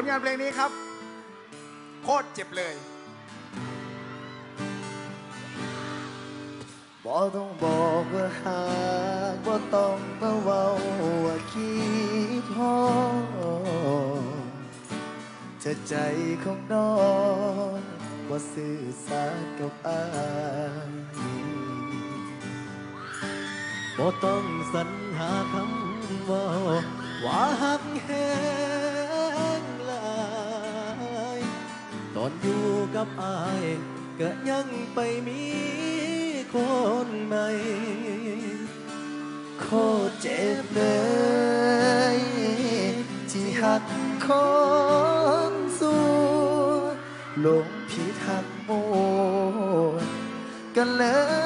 ผลงานเพลงนี้ครับ โคตรเจ็บเลย บ่ต้องบอกว่าหากบ่ต้องมาเว้าว่าคิดฮอดเธอใจของน้องบ่สื่อสารกับอายบ่ต้องสรรหาคำเว่าว่าหักแหง อนอยู่กับอายก็ยังไปมีคนใหม่โคตรเจ็บเลย ที่หักคนสู้หลงผิดหักโมดก็เลย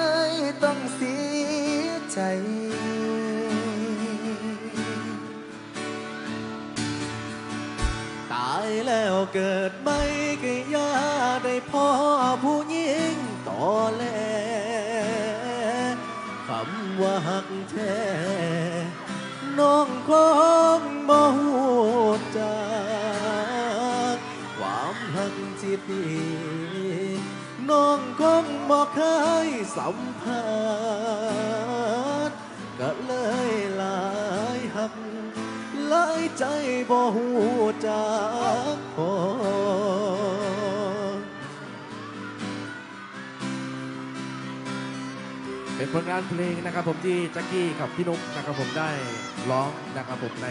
ายแล้วเกิดไม่ก็ยาได้พ่อผู้หญิงต่อแลคำว่าหักแท้น้องคงบ่หูจากความหักที่ดีน้องคงบ่เคยสัมผัสก็เลยลายหักายใจบ่หูจากพอเป็นผลงานเพลงนะครับผมที่แจ็คกี้กับพี่นุ๊กนะครับผมได้ร้องนะครับผมใน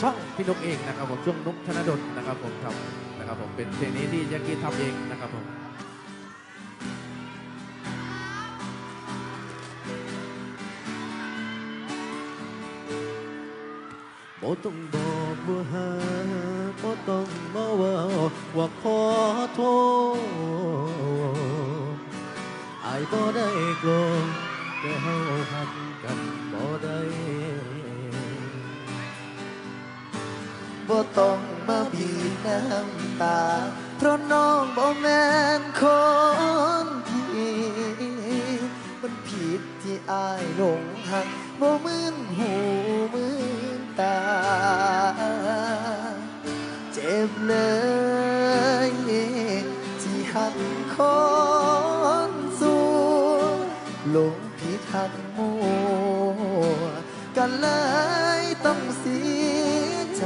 ช่องพี่นุ๊กเองนะครับผมช่วงนุ๊กธนดลนะครับผมทำนะครับผมเป็นเพลงนี้ที่แจ็คกี้ทำเองนะครับผม บ่ต้องบอกว่าหาบ่ต้องมาเว่าว่าขอโทษอายบ่ได้โกรธแต่เฮาหักกันบ่ได้บ่ต้องมาบีบน้ำตา เพราะน้องบ่แม่นคนที่มันผิดที่อายหลงหักบ่มึนหูมึน ตา เจ็บเลยที่หักคนสู้หลงผิดหักมัวกันเลยต้องเสียใจ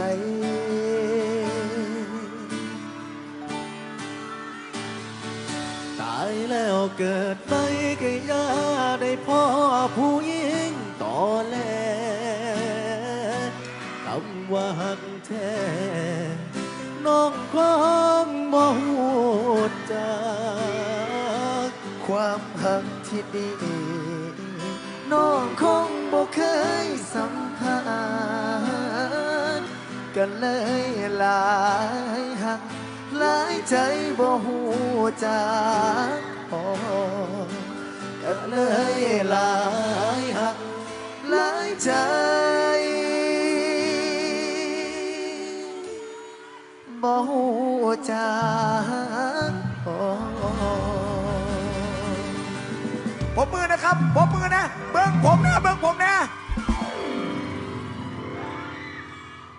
ตายแล้วเกิดไปก็อย่าได้พ่อผู้หญิง หักแท้น้องความบ่หูจากความหักที่ดี น้องคงบ่เคยสัมผัสกันเลยหลายหักหลายใจบ่หูจากพอก็เลยหลายหักหลายใจ บ่หูจากพอผมมือนะครับผมมือนะ เบิ้งผมนะ เบิ้งผมนะ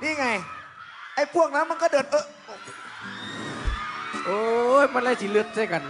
นี่ไง ไอ้พวกนั้นมันก็เดินเออ โอ้ย มันอะไรสิเลือดใช่กัน